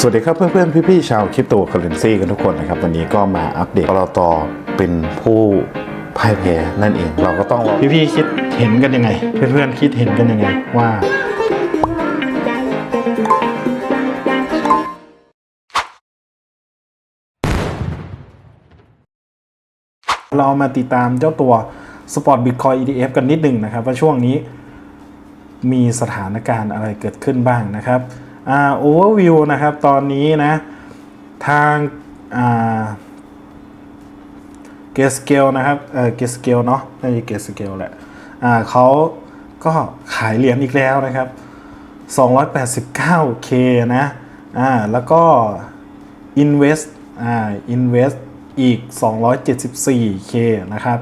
สวัสดีครับเพื่อนๆพี่ๆชาวคริปโตเคอเรนซีกันทุกคนนะครับ วันนี้ก็มาอัปเดตปตทเป็นผู้พ่ายแพ้นั่นเอง เราก็ต้องพี่ๆคิดเห็นกันยังไง เพื่อนๆคิดเห็นกันยังไงว่าเรามาติดตามเจ้าตัว Spot Bitcoin ETF กันนิดหนึ่งนะครับ ว่าช่วงนี้มีสถานการณ์อะไรเกิดขึ้นบ้างนะครับ โอ่า overview นะครับ ตอนนี้นะ ทางเกสเกลนะครับเกสเกลเนาะน่าจะเกสเกลแหละเขาก็ขายเหรียญอีกแล้วนะครับ 289k นะอ่าแล้วก็ Invest อ่า Invest อีก 274k นะครับ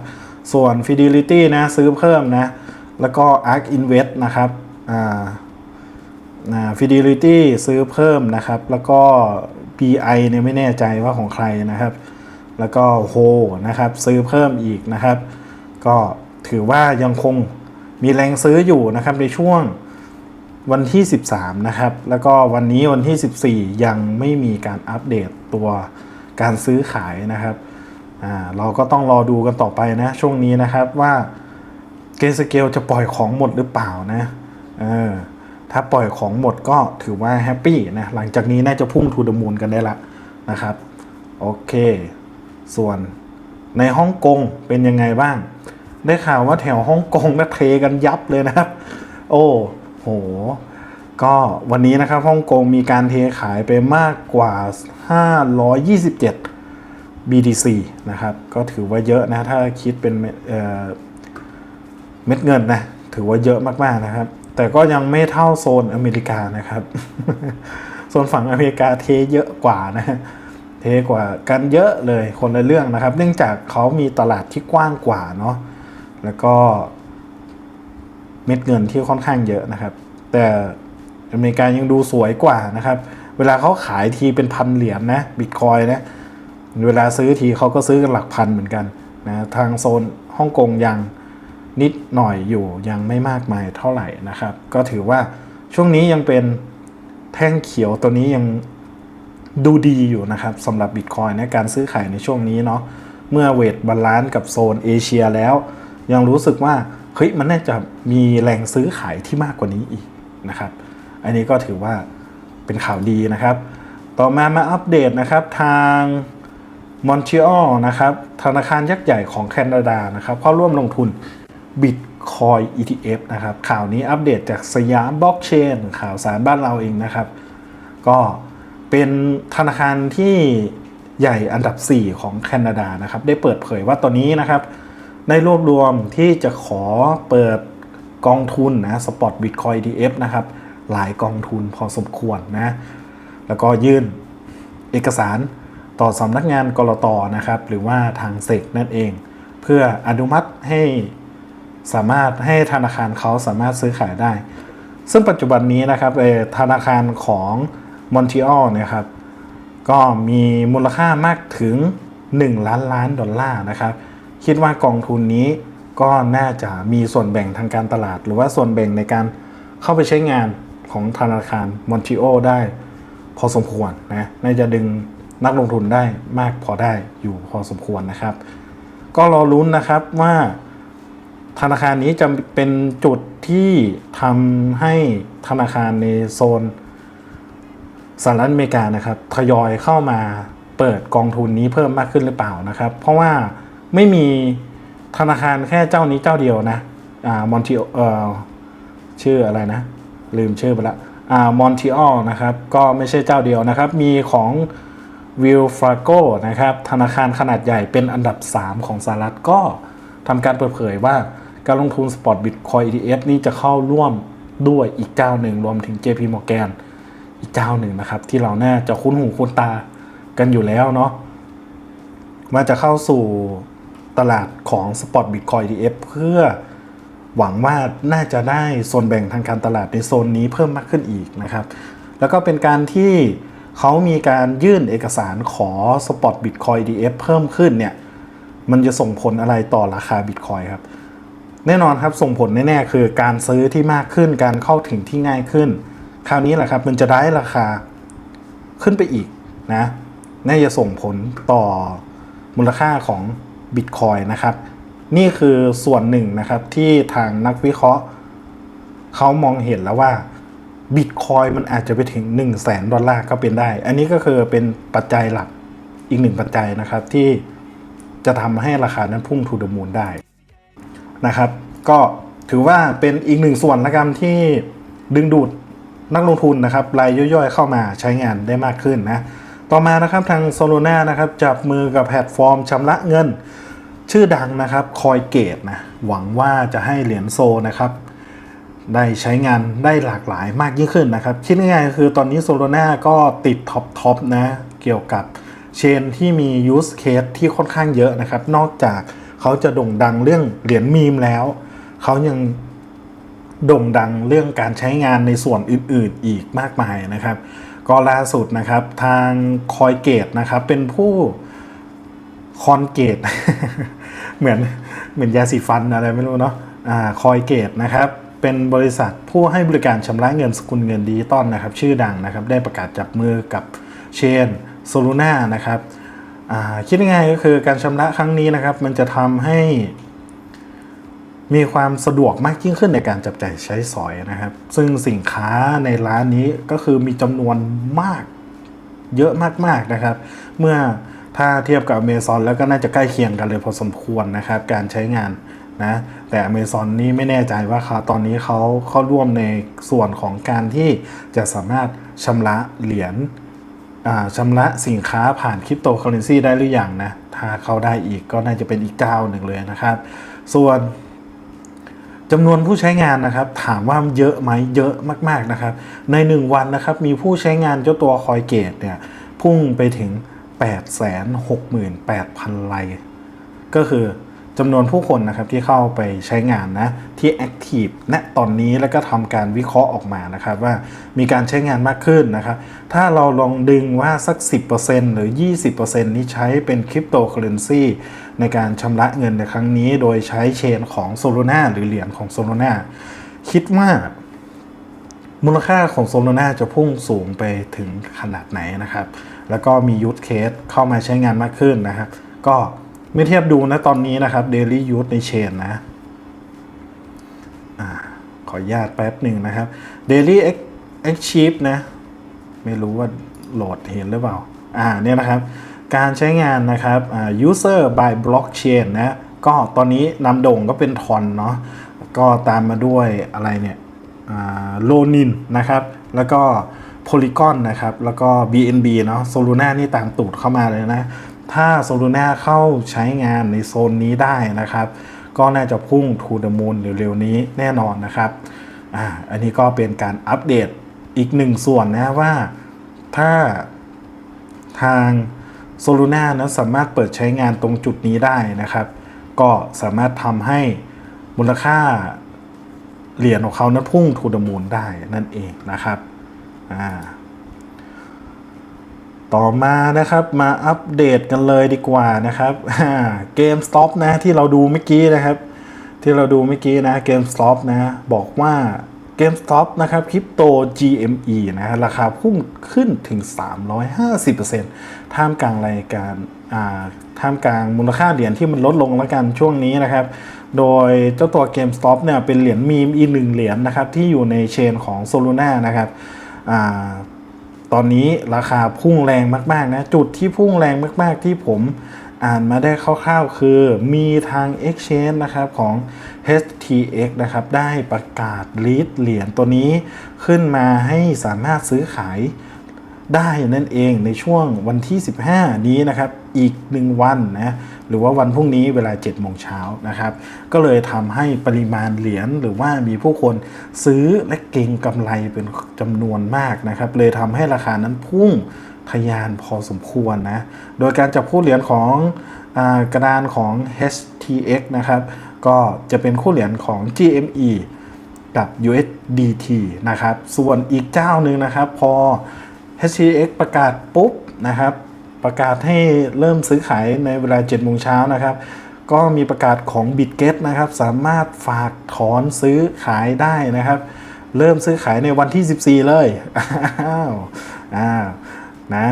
ส่วน Fidelity นะ ซื้อเพิ่มนะ แล้วก็ Ark Invest นะครับอ่า Fidelity ซื้อเพิ่มนะครับ แล้วก็ BI เนี่ยไม่แน่ใจว่าของใครนะครับ แล้วก็โฮนะครับซื้อเพิ่มอีกนะครับ ก็ถือว่ายังคงมีแรงซื้ออยู่นะครับในช่วงวันที่ 13 นะครับ แล้วก็วันนี้วันที่ 14 ยังไม่มีการอัปเดตตัวการซื้อขายนะครับเราก็ต้องรอดูกันต่อไปนะ ช่วงนี้นะครับว่าเกสเกลจะปล่อยของหมดหรือเปล่านะ เออ ถ้าปล่อยของหมดก็ถือว่าแฮปปี้นะ หลังจากนี้น่าจะพุ่งทูดมูลกันได้ละนะครับ โอเค ส่วนในฮ่องกงเป็นยังไงบ้าง ได้ข่าวว่าแถวฮ่องกงนะเทกันยับเลยนะครับ โอ้โห ก็วันนี้นะครับฮ่องกงมีการเทขายไปมากกว่า 527 BTC นะครับ ก็ถือว่าเยอะนะ ถ้าคิดเป็นเม็ดเเเงินนะ ถือว่าเยอะมากๆนะครับ แต่ก็ยังไม่เท่าโซนอเมริกานะครับ โซนฝั่งอเมริกาเทเยอะกว่านะเทกว่ากันเยอะเลยคนละเรื่องนะครับ เนื่องจากเขามีตลาดที่กว้างกว่าเนาะแล้วก็เม็ดเงินที่ค่อนข้างเยอะนะครับ แต่อเมริกายังดูสวยกว่านะครับ เวลาเขาขายทีเป็นพันเหรียญนะบิตคอยนะเวลาซื้อทีเขาก็ซื้อกันหลักพันเหมือนกันนะทางโซนฮ่องกงยัง นิดหน่อยอยู่ยังไม่มากมายเท่าไหร่นะครับ ก็ถือว่าช่วงนี้ยังเป็นแท่งเขียวตัวนี้ยังดูดีอยู่นะครับสำหรับ Bitcoin นการซื้อขายในช่วงนี้เนาะเมื่อเวทบาลานซ์กับโซนเอเชียแล้ว ยังรู้สึกว่าเฮ้ยมันน่าจะมีแรงซื้อขายที่มากกว่านี้อีกนะครับ อันนี้ก็ถือว่าเป็นข่าวดีนะครับ ต่อมามาอัปเดตนะครับทางมอนทรีออลนะครับธนาคารยักษ์ใหญ่ของแคนาดานะครับเข้าร่วมลงทุน Bitcoin ETF นะครับ ข่าวนี้อัปเดตจากสยามบล็อกเชนข่าวสารบ้านเราเองนะครับ ก็เป็นธนาคารที่ใหญ่อันดับ 4 ของแคนาดานะครับ ได้เปิดเผยว่าตอนนี้นะครับ ได้รวบรวมที่จะขอเปิดกองทุนนะสปอตบิตคอย ETF นะครับ หลายกองทุนพอสมควรนะ แล้วก็ยื่นเอกสารต่อสำนักงานกรตนะครับ หรือว่าทางเซกนั่นเอง เพื่ออนุมัติให้ สามารถให้ธนาคารเขาสามารถซื้อขายได้ ซึ่งปัจจุบันนี้นะครับธนาคารของมอนทรีออลนะครับ ก็มีมูลค่ามากถึง 1 ล้านล้านดอลลาร์นะครับ คิดว่ากองทุนนี้ก็น่าจะมีส่วนแบ่งทางการตลาด หรือว่าส่วนแบ่งในการเข้าไปใช้งานของธนาคารมอนทรีออลได้ พอสมควรนะน่าจะดึงนักลงทุนได้มากพอได้อยู่พอสมควรนะครับ ก็รอลุ้นนะครับว่า ธนาคารนี้จะเป็นจุดที่ทำให้ธนาคารในโซนสหรัฐอเมริกานะครับทยอยเข้ามาเปิดกองทุนนี้เพิ่มมากขึ้นหรือเปล่านะครับ เพราะว่าไม่มีธนาคารแค่เจ้านี้เจ้าเดียวนะอ่ามอนทิเอ่อชื่ออะไรนะ ลืมชื่อไปละอ่ามอนทิออลนะครับก็ไม่ใช่เจ้าเดียวนะครับ มีของวิลฟราโกนะครับธนาคารขนาดใหญ่เป็นอันดับ 3 ของสหรัฐก็ทำการเปิดเผยว่า การลงทุน Spot Bitcoin ETF นี่จะเข้าร่วมด้วยอีกเจ้าหนึ่งรวมถึง JP Morgan อีกเจ้าหนึ่งนะครับ ที่เราน่าจะคุ้นหูคุ้นตากันอยู่แล้วเนาะว่าจะเข้าสู่ตลาดของ Spot Bitcoin ETF เพื่อหวังว่าน่าจะได้ส่วนแบ่งทางการตลาดในโซนนี้เพิ่มมากขึ้นอีกนะครับ แล้วก็เป็นการที่เขามีการยื่นเอกสารขอ Spot Bitcoin ETF เพิ่มขึ้นเนี่ย มันจะส่งผลอะไรต่อราคาบิตคอยครับ แน่นอนครับส่งผลแน่ๆคือการซื้อที่มากขึ้นการเข้าถึงที่ง่ายขึ้น คราวนี้แหละครับมันจะได้ราคาขึ้นไปอีกนะน่าจะส่งผลต่อมูลค่าของบิตคอยนะครับ นี่คือส่วนหนึ่งนะครับที่ทางนักวิเคราะห์เขามองเห็นแล้วว่าบิตคอยมันอาจจะไปถึง 1 0 0 0 0แสนดอลลาร์ก็เป็นได้ อันนี้ก็คือเป็นปัจจัยหลักอีกหนึ่งปัจจัยนะครับที่จะทำให้ราคานั้นพุ่งทูดมูลได้ นะครับ ก็ถือว่าเป็นอีกหนึ่งส่วนละกันที่ดึงดูดนักลงทุนนะครับรายย่อยๆ เข้ามาใช้งานได้มากขึ้นนะ ต่อมานะครับทางโซโลนานะครับจับมือกับแพลตฟอร์มชำระเงิน ชื่อดังนะครับคอยเกตนะหวังว่าจะให้เหรียญโซนะครับได้ใช้งานได้หลากหลายมากยิ่งขึ้นนะครับคิดง่ายๆคือตอนนี้โซโลนาก็ติดท็อปทอปนะเกี่ยวกับเชนที่มี use case ที่ค่อนข้างเยอะนะครับ นอกจาก เขาจะโด่งดังเรื่องเหรียญมีมแล้ว เขายังโด่งดังเรื่องการใช้งานในส่วนอื่นๆอีกมากมายนะครับ ก็ล่าสุดนะครับทางคอยเกตนะครับเป็นผู้คอนเกตเหมือนเหมือนยาสีฟันอะไรไม่รู้เนาะอ่าคอยเกตนะครับเป็นบริษัทผู้ให้บริการชำระเงินสกุลเงินดิจิตอลนะครับ ชื่อดังนะครับ ได้ประกาศจับมือกับเชนโซลูน่านะครับ คิดง่ายก็คือการชำระครั้งนี้นะครับ มันจะทำให้ มีความสะดวกมากยิ่งขึ้นในการจับจ่ายใช้สอยนะครับ ซึ่งสินค้าในร้านนี้ก็คือมีจำนวนมากเยอะมากๆนะครับ เมื่อถ้าเทียบกับ Amazon แล้วก็น่าจะใกล้เคียงกันเลยพอสมควรนะครับ การใช้งานนะ แต่ Amazon นี่ไม่แน่ใจว่าเขาตอนนี้เขาเข้าร่วมในส่วนของการที่จะสามารถชำระเหรียญ ชำระสินค้าผ่านคริปโตเคอเรนซีได้หรือยังนะ ถ้าเข้าได้อีกก็น่าจะเป็นอีกเจ้าหนึ่งเลยนะครับ ส่วนจำนวนผู้ใช้งานนะครับ ถามว่าเยอะไหมเยอะมาก ๆนะครับ ใน 1 วันนะครับ มีผู้ใช้งานเจ้าตัวคอยเกตเนี่ย พุ่งไปถึง 868,000ไลก็คือ จำนวนผู้คนนะครับที่เข้าไปใช้งานนะที่แอคทีฟณตอนนี้แล้วก็ทำการวิเคราะห์ออกมานะครับว่ามีการใช้งานมากขึ้นนะครับ ถ้าเราลองดึงว่าสัก 10%หรือ 20%นี้ใช้เป็นคริปโตเคอเรนซีในการชำระเงินในครั้งนี้ โดยใช้เชนของโซโลนาหรือเหรียญของโซโลนาคิดว่ามูลค่าของโซโลนาจะพุ่งสูงไปถึงขนาดไหนนะครับ แล้วก็มียู e เคสเข้ามาใช้งานมากขึ้นนะครับ ก็ ไม่เทียบดูนะตอนนี้นะครับ Daily Use ในเชนนะอขออนุญาตแป๊บหนึ่งนะครับ Daily Ex- Achieve นะ ไม่รู้ว่าโหลดเห็นหรือเปล่า อ่าเนี่ยนะครับ การใช้งานนะครับ user by blockchain นะ ก็ตอนนี้นำโด่งก็เป็นทอนเนาะก็ตามมาด้วยอะไรเนี่ยโลนินนะครับ แล้วก็ Polygon นะครับ แล้วก็ BNB เนาะ Soluna นี่ตามตูดเข้ามาเลยนะ ถ้า Soluna เข้าใช้งานในโซนนี้ได้นะครับ ก็น่าจะพุ่ง to the moon เร็วๆนี้แน่นอนนะครับอ่าอันนี้ก็เป็นการอัปเดตอีกหนึ่งส่วนนะว่าถ้าทางโซลูน่านะสามารถเปิดใช้งานตรงจุดนี้ได้นะครับ ก็สามารถทำให้มูลค่าเหรียญของเขานั้นพุ่งทูดมูลได้นั่นเองนะครับอ่า ต่อมานะครับมาอัปเดตกันเลยดีกว่านะครับเกม Stop นะที่เราดูเมื่อกี้นะครับ ที่เราดูเมื่อกี้นะเกม Stop นะบอกว่า GameStop นะครับคริปโต GME นะราคาพุ่งขึ้นถึง 350%ท่ามกลางรายการท่ามกลางมูลค่าเหรียญที่มันลดลงแล้วกันช่วงนี้นะครับ โดยเจ้าตัว GameStop เนี่ยเป็นเหรียญมีมอีกหนึ่งเหรียญนะครับที่อยู่ในเชนของ Solana นะครับ ตอนนี้ราคาพุ่งแรงมากๆนะจุดที่พุ่งแรงมากๆที่ผมอ่านมาได้คร่าวๆ คือมีทาง Exchange นะครับของ HTX นะครับได้ประกาศลีดเหรียญตัวนี้ขึ้นมาให้สามารถซื้อขายได้นั่นเองในช่วงวันที่ 15 นี้นะครับ อีก 1 วันนะ หรือว่าวันพรุ่งนี้เวลา7โมงเช้านะครับ ก็เลยทำให้ปริมาณเหรียญหรือว่ามีผู้คนซื้อและเก็งกำไรเป็นจำนวนมากนะครับ เลยทำให้ราคานั้นพุ่งทะยานพอสมควรนะ โดยการจับคู่เหรียญของอกระดานของ HTX นะครับ ก็จะเป็นคู่เหรียญของ GME กับ USDT นะครับ ส่วนอีกเจ้าหนึ่งนะครับ พอ HTX ประกาศปุ๊บนะครับ ประกาศให้เริ่มซื้อขายในเวลา7โมงเช้านะครับ ก็มีประกาศของ BitGet นะครับ สามารถฝากถอนซื้อขายได้นะครับ เริ่มซื้อขายในวันที่ 14 เลยอ้าวอ้าวนะ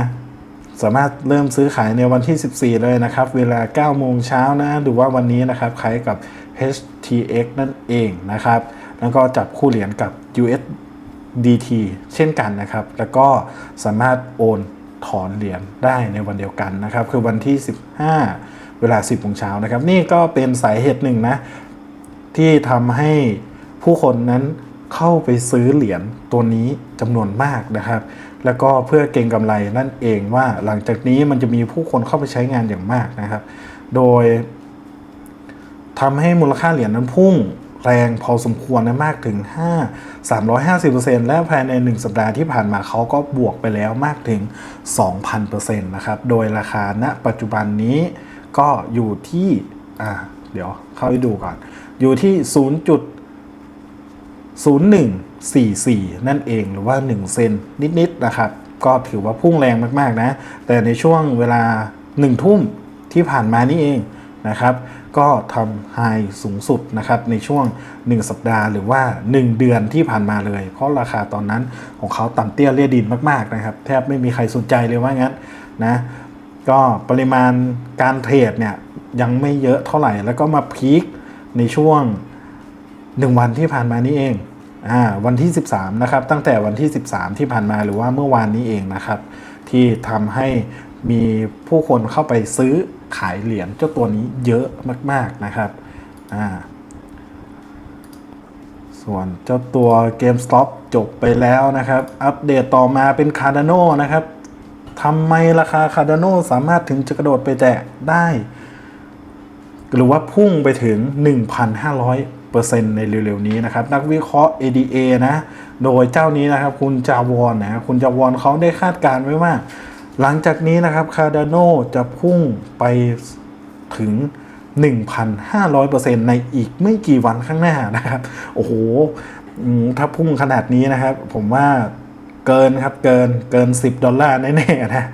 สามารถเริ่มซื้อขายในวันที่ 14 เลยนะครับ เวลา 9 โมงเช้านะหรือว่าวันนี้นะครับขายกับ HTX นั่นเองนะครับ แล้วก็จับคู่เหรียญกับ USDT เช่นกันนะครับ แล้วก็สามารถโอน ถอนเหรียญได้ในวันเดียวกันนะครับ คือวันที่ 15 เวลา 10โมงเช้านะครับ นี่ก็เป็นสาเหตุหนึ่งนะ ที่ทำให้ผู้คนนั้นเข้าไปซื้อเหรียญตัวนี้จำนวนมากนะครับ แล้วก็เพื่อเก็งกำไรนั่นเองว่าหลังจากนี้มันจะมีผู้คนเข้าไปใช้งานอย่างมากนะครับ โดยทำให้มูลค่าเหรียญนั้นพุ่ง แรงพอสมควรนะมากถึง 5 350%และภายใน 1 สัปดาห์ที่ผ่านมาเขาก็บวกไปแล้วมากถึง 2,000%นะครับ โดยราคาณปัจจุบันนี้ก็อยู่ที่อ่าเดี๋ยวเข้าไปดูก่อน อยู่ที่ 0.0144 นั่นเองหรือว่า 1 เซนนิดๆนะครับ ก็ถือว่าพุ่งแรงมากๆนะ แต่ในช่วงเวลา 1 ทุ่มที่ผ่านมานี่เองนะครับ ก็ทำไฮสูงสุดนะครับในช่วง 1 สัปดาห์หรือว่า 1 เดือนที่ผ่านมาเลย เพราะราคาตอนนั้นของเขาต่ำเตี้ยเลียดินมากๆนะครับ แทบไม่มีใครสนใจเลยว่างั้นนะก็ปริมาณการเทรดเนี่ยยังไม่เยอะเท่าไหร่ แล้วก็มาพีคในช่วง 1 วันที่ผ่านมานี้เองอ่าวันที่ 13นะครับตั้งแต่วันที่ 13 ที่ผ่านมาหรือว่าเมื่อวานนี้เองนะครับ ที่ทำให้มีผู้คนเข้าไปซื้อ ขายเหรียญเจ้าตัวนี้เยอะมาก ๆนะครับอ่าส่วนเจ้าตัว GameStop จบไปแล้วนะครับ อัปเดตต่อมาเป็น Cardano นะครับทำไมราคา Cardano สามารถถึงจะกระโดดไปแตะได้ หรือว่าพุ่งไปถึง 1,500%ในเร็วๆนี้นะครับ นักวิเคราะห์ ADA นะ โดยเจ้านี้นะครับ คุณจาวอนนะ คุณจาวอนเขาได้คาดการณ์ไว้ว่า หลังจากนี้นะครับคาร์ดานโนจะพุ่งไปถึง 1,500%ในอีกไม่กี่วันข้างหน้านะครับ โอ้โห ถ้าพุ่งขนาดนี้นะครับ ผมว่าเกินครับเกินเกิน 10 ดอลลาร์แน่ๆนะ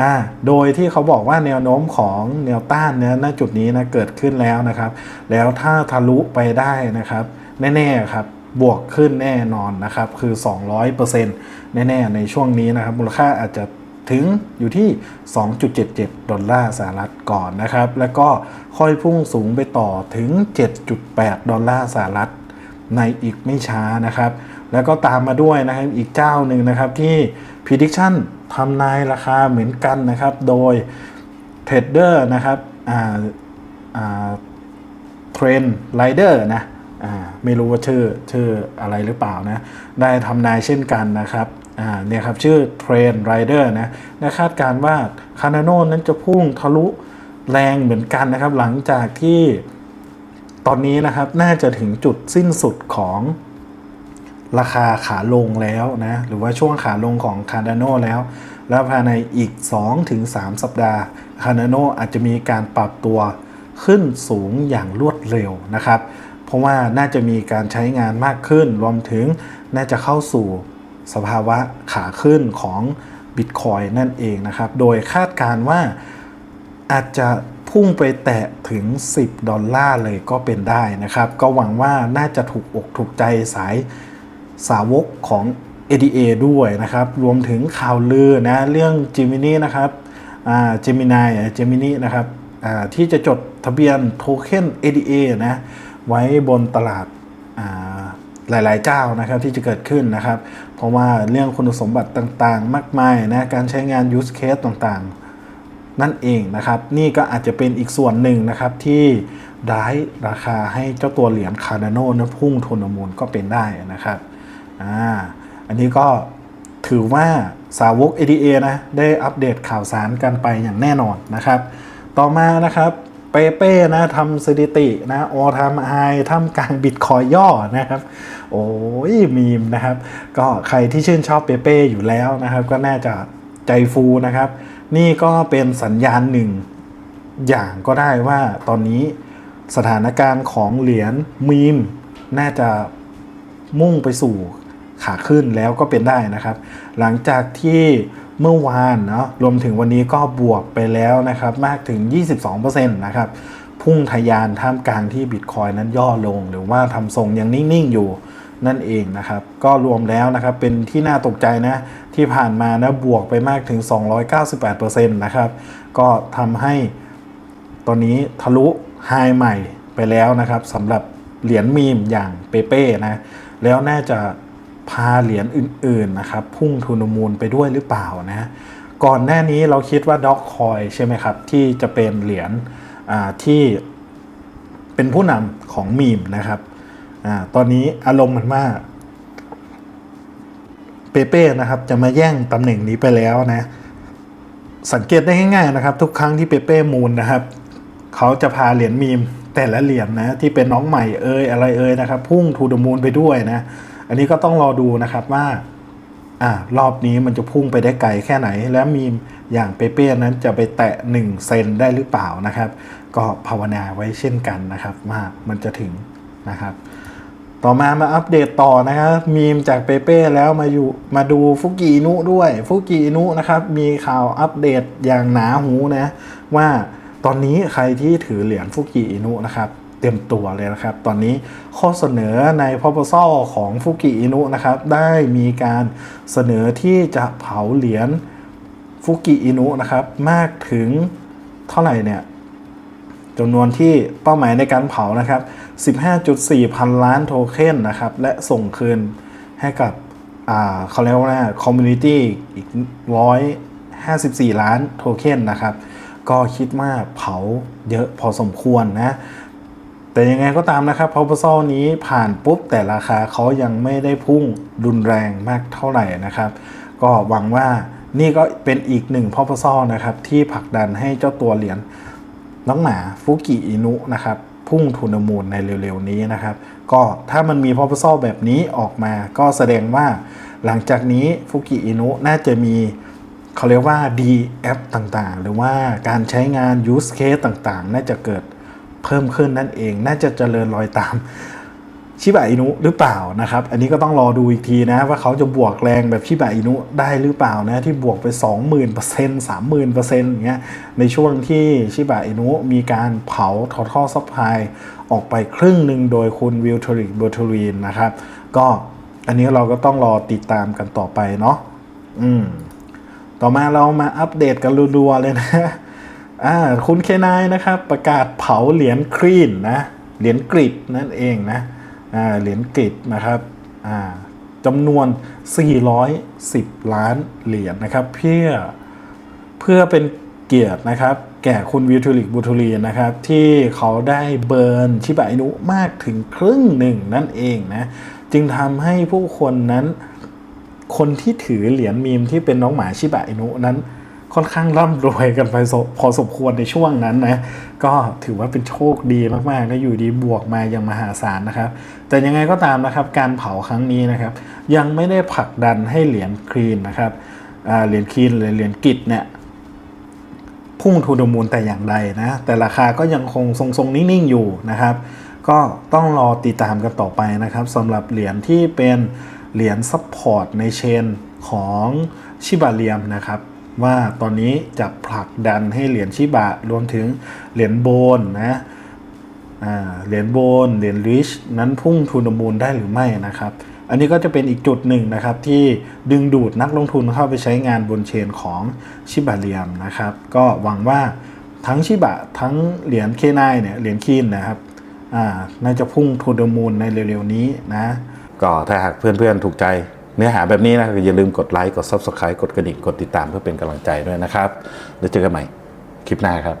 อ่าโดยที่เขาบอกว่าแนวโน้มของแนวต้านเนี่ยณจุดนี้นะเกิดขึ้นแล้วนะครับ แล้วถ้าทะลุไปได้นะครับ แน่ๆครับบวกขึ้นแน่นอนนะครับ คือ 200%แน่ๆ ในช่วงนี้นะครับ มูลค่าอาจจะ ถึงอยู่ที่ 2.77 ดอลลาร์สหรัฐก่อนนะครับ แล้วก็ค่อยพุ่งสูงไปต่อถึง 7.8 ดอลลาร์สหรัฐในอีกไม่ช้านะครับ แล้วก็ตามมาด้วยนะครับอีกเจ้าหนึ่งนะครับที่ prediction ทำนายราคาเหมือนกันนะครับ โดยเทรดเดอร์นะครับอ่าอ่าเทรนไรเดอร์นะไม่รู้ว่าชื่อชื่ออะไรหรือเปล่านะ ได้ทำนายเช่นกันนะครับ อ่าเนี่ยครับชื่อเทรนไรเดอร์นะได้คาดการ์ว่าคานาโนนั้นจะพุ่งทะลุแรงเหมือนกันนะครับ หลังจากที่ตอนนี้นะครับน่าจะถึงจุดสิ้นสุดของราคาขาลงแล้วนะ หรือว่าช่วงขาลงของ Cardano แล้ว แล้วภายในอีก 2-3 สัปดาห์ Cardano อาจจะมีการปรับตัวขึ้นสูงอย่างรวดเร็วนะครับ เพราะว่าน่าจะมีการใช้งานมากขึ้น รวมถึงน่าจะเข้าสู่ สภาวะขาขึ้นของ Bitcoin นั่นเองนะครับ โดยคาดการ์ว่าอาจจะพุ่งไปแตะถึง 10 ดอลลาร์เลยก็เป็นได้นะครับ ก็หวังว่าน่าจะถูกอกถูกใจสายสาวกของ ADA ด้วยนะครับ รวมถึงข่าวลือนะเรื่อง Gemini นะครับอ่า Gemini อะ Gemini นะครับอ่าที่จะจดทะเบียนโทเค็น ADA นะไว้บนตลาดอ่าหลาย ๆ เจ้านะครับที่จะเกิดขึ้นนะครับ เพราะว่าเรื่องคุณสมบัติต่างๆ มากมายนะการใช้งาน use case ต่างๆ นั่นเองนะครับ นี่ก็อาจจะเป็นอีกส่วนหนึ่งนะครับที่ได้ราคาให้เจ้าตัวเหรียญคาร์ดานนะพุ่งทุนมูลก็เป็นได้นะครับอ่าอันนี้ก็ถือว่าสาวก ADA นะได้อัปเดตข่าวสารกันไปอย่างแน่นอนนะครับ ต่อมานะครับ เปเป้นะทำสถิตินะออทำไฮทำกลางบิตคอยย่อนะครับ โอ้ยมีมนะครับ ก็ใครที่ชื่นชอบเปเป้อยู่แล้วนะครับ ก็น่าจะใจฟูนะครับ นี่ก็เป็นสัญญาณหนึ่งอย่างก็ได้ว่าตอนนี้สถานการณ์ของเหรียญมีม น่าจะมุ่งไปสู่ขาขึ้นแล้วก็เป็นได้นะครับ หลังจากที่ เมื่อวานเนาะรวมถึงวันนี้ก็บวกไปแล้วนะครับ มากถึง 22%นะครับพุ่งทะยานท่ามกลางที่บิตคอยนั้นย่อลง หรือว่าทำทรงยังนิ่ง ๆ อยู่นั่นเองนะครับ ก็รวมแล้วนะครับเป็นที่น่าตกใจนะ ที่ผ่านมานะบวกไปมากถึง 298%นะครับ ก็ทำให้ตอนนี้ทะลุไฮใหม่ไปแล้วนะครับสำหรับเหรียญมีมอย่างเปเป้นะ แล้วน่าจะาเหรียญอื่นๆนะครับพุ่งทุนมูลไปด้วยหรือเปล่านะก่อนหน้านี้เราคิดว่าด็อกคอยใช่ไหมครับ ที่จะเป็นเหรียญที่เป็นผู้นำของมีมนะครับอตอนนี้อารมณ์มันว่าเปเป้นะครับจะมาแย่งตำแหน่งนี้ไปแล้วนะ สังเกตได้ง่ายๆนะครับ ทุกครั้งที่เปเป้มูลนะครับ เขาจะพาเหรียญมีมแต่ละเหรียญนะที่เป็นน้องใหม่เอ่ยอะไรเอ่ยนะครับ พุ่งทูดมูลไปด้วยนะ อันนี้ก็ต้องรอดูนะครับว่าอ่ารอบนี้มันจะพุ่งไปได้ไกลแค่ไหน และมีมอย่างเปเป้นั้นจะไปแตะ 1 เซนได้หรือเปล่านะครับ ก็ภาวนาไว้เช่นกันนะครับว่ามันจะถึงนะครับ ต่อมามาอัปเดตต่อนะครับมีมจากเปเป้แล้วมาอยู่มาดูฟุกิอินุด้วยฟุกิอินุนะครับ มีข่าวอัปเดตอย่างหนาหูนะว่าตอนนี้ใครที่ถือเหรียญฟุกิอินุนะครับ เต็มตัวเลยนะครับ ตอนนี้ข้อเสนอใน proposal ของฟุกิอินุนะครับได้มีการเสนอที่จะเผาเหรียญฟุกิอินุนะครับมากถึงเท่าไหร่เนี่ยจำนวนที่เป้าหมายในการเผานะครับ 15.4 พันล้านโทเค็นนะครับ และส่งคืนให้กับเขาเรียกว่าคอมมูนิตี้อีก 154 ล้านโทเค็นนะครับ ก็คิดว่าเผาเยอะพอสมควรนะ แต่ยังไงก็ตามนะครับ proposal นี้ผ่านปุ๊บแต่ราคาเขายังไม่ได้พุ่งรุนแรงมากเท่าไหร่นะครับ ก็หวังว่านี่ก็เป็นอีกหนึ่ง proposal นะครับที่ผลักดันให้เจ้าตัวเหรียญน้องหมาฟุกิอินุนะครับพุ่งทุนมูลในเร็วๆนี้นะครับ ก็ถ้ามันมี proposal แบบนี้ออกมา ก็แสดงว่าหลังจากนี้ฟุกิอินุน่าจะมีเขาเรียกว่า D app ต่างๆ หรือว่าการใช้งาน use case ต่างๆ น่าจะเกิด เพิ่มขึ้นนั่นเอง น่าจะเจริญรอยตามชิบะอินุหรือเปล่านะครับ อันนี้ก็ต้องรอดูอีกทีนะ ว่าเขาจะบวกแรงแบบชิบะอินุได้หรือเปล่านะที่บวกไป 20,000 30,000%อย่างเงี้ยในช่วงที่ชิบะอินุมีการเผาทอท่อซัพพลายออกไปครึ่งหนึ่งโดยคุณวิลทริกเบอร์ทรีนนะครับ ก็อันนี้เราก็ต้องรอติดตามกันต่อไปเนาะอืมต่อมาเรามาอัปเดตกันรัวๆเลยนะ อ่าคุณเคนายนะครับประกาศเผาเหรียญครีนนะเหรียญกริดนั่นเองนะอ่าเหรียญกริดนะครับอ่าจำนวน 410 ล้านเหรียญนะครับเพื่อเพื่อเป็นเกียรตินะครับ แก่คุณวิวทูลิกบูทูลีนนะครับ ที่เขาได้เบิร์นชิบะอินุมากถึงครึ่งหนึ่งนั่นเองนะ จึงทำให้ผู้คนนั้น คนที่ถือเหรียญมีมที่เป็นน้องหมาชิบะอินุนั้น ค่อนข้างร่ำรวยกันไปพอสมควรในช่วงนั้นนะ ก็ถือว่าเป็นโชคดีมากๆนะอยู่ดีบวกมาอย่างมหาศาลนะครับ แต่ยังไงก็ตามนะครับการเผาครั้งนี้นะครับ ยังไม่ได้ผลักดันให้เหรียญครีนนะครับเหรียญครีนหรือเหรียญกิจเนี่ยพุ่งทูดมูลแต่อย่างใดนะ แต่ราคาก็ยังคงทรงๆนิ่งๆอยู่นะครับ ก็ต้องรอติดตามกันต่อไปนะครับสำหรับเหรียญที่เป็นเหรียญซัพพอร์ตในเชนของชิบะเรียมนะครับ ว่าตอนนี้จะผลักดันให้เหรียญชิบะรวมถึงเหรียญโบนนะเหรียญโบนเหรียญริชนั้นพุ่งทุนมูลได้หรือไม่นะครับ อันนี้ก็จะเป็นอีกจุดหนึ่งนะครับ ที่ดึงดูดนักลงทุนเข้าไปใช้งานบนเชนของชิบะเรียมนะครับ ก็หวังว่าทั้งชิบะทั้งเหรียญเคนายเนี่ยเหรียญคีนนะครับน่าจะพุ่งทุนมูลในเร็วๆนี้นะ ก็ถ้าหากเพื่อนๆถูกใจ เนื้อหาแบบนี้นะอย่าลืมกดไลค์กด Subscribe กดกระดิ่งกดติดตามเพื่อเป็นกำลังใจด้วยนะครับ แล้วเจอกันใหม่คลิปหน้าครับ